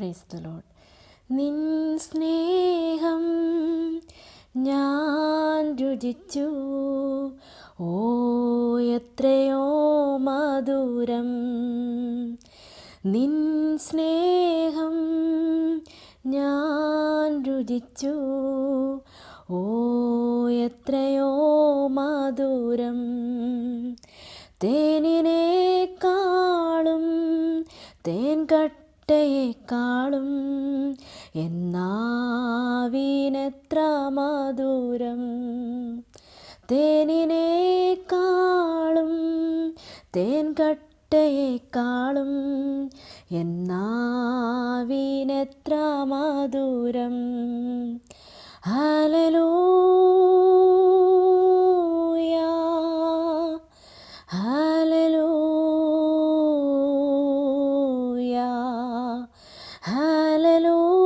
Praise the load നിൻ സ്നേഹം ഞാൻ രുചിച്ചു. ഓ എത്രയോ മധുരം. നിൻ സ്നേഹം ഞാൻ രുചിച്ചു. ഓ എത്രയോ മധുരം. തേനിനേക്കാളും തേൻ കട്ടയേക്കാളും എന്നാവിനെത്ര മധുരം. തേനിനേക്കാളും തേൻ കട്ടയേക്കാളും എന്നാവിനെത്ര മധുരം. ഹലലൂയാ 주세요.